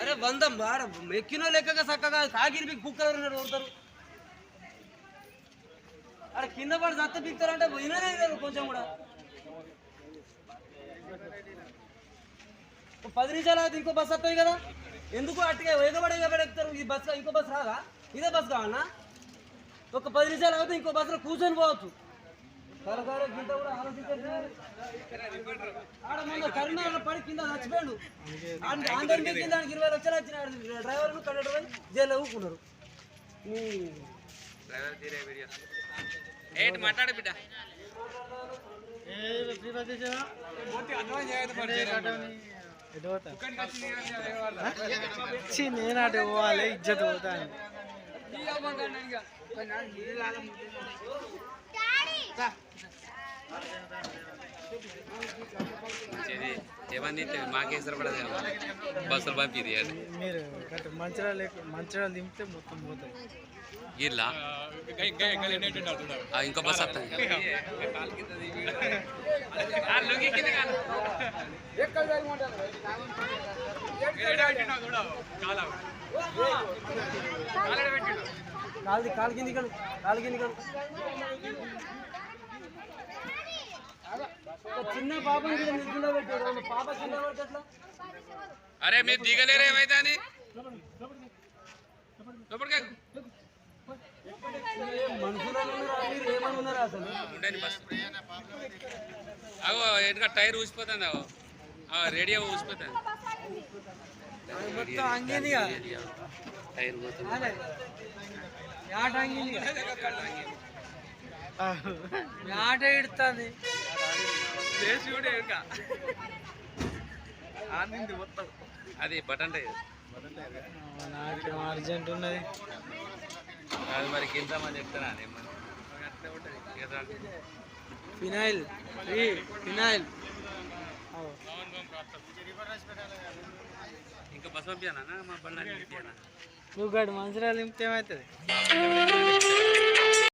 అరే వంద ఎక్కినో లెక్కగా చక్కగా కాగిరి మీకు కుక్కలు ఉన్నారు అరే కింద పడి నత్త పిక్తారు అంటే వినరే కొంచెం కూడా. పది నిమిషాలు అయితే ఇంకో బస్సు వస్తాయి కదా? ఎందుకు అట్టుగా ఎగబడి ఎగబడెక్తారు ఈ బస్ ఇంకో బస్సు రాదా? ఇదే బస్ కావాలన్నా ఒక పది నిమిషాలు అవుతుంది ఇంకో బస్సులో కూర్చొని పోవచ్చు. కరకార గింత కూడా ఆలోచించారు ఆడ మొన్న కరీంనగర్ పడి కింద చచ్చిపోయాడు. ఆంధ్ర కింద ఆయనకి ఇరవై లక్షలు వచ్చిన డ్రైవర్ కండక్టర్ జైల్లో ఊరుకున్నారు. ఏంటి మాట్లాడు బిడ్డ. నేను అటు పోవాలి ఇజ్జత్ పోతాను మంచిది ఏమని మాకేసరి పడదు బస్సులు పంపిది మీరు గట్ట మంచిరాలు ఎక్కు- మంచిరాలు దింపితే మొత్తం పోతాయి గిర్లా ఆ, ఇంకో బస్ వస్తుంది కాలు కాలు కింది కను కాలు కింది కను ఒక చిన్న పాప అరే మీరు దిగలేరు ఏమైతే అని? బస్. అగో ఎందుకంటే టైర్ ఊసిపోతుంది రేడియో ఊసిపోతుంది. టైర్ పోతుంది. అదే. యాట ఇడుతుంది అది బటన్ టైర్. నాకు అర్జెంట్ ఉన్నది. అది మరి కింద మంది చెప్తానా ఫినాయిల్ ఫినాయిల్ ఇంకా బస్ పంపించానా మా బండి నువ్వు గడు మంచిరాలు దింపితే ఏమవుతుంది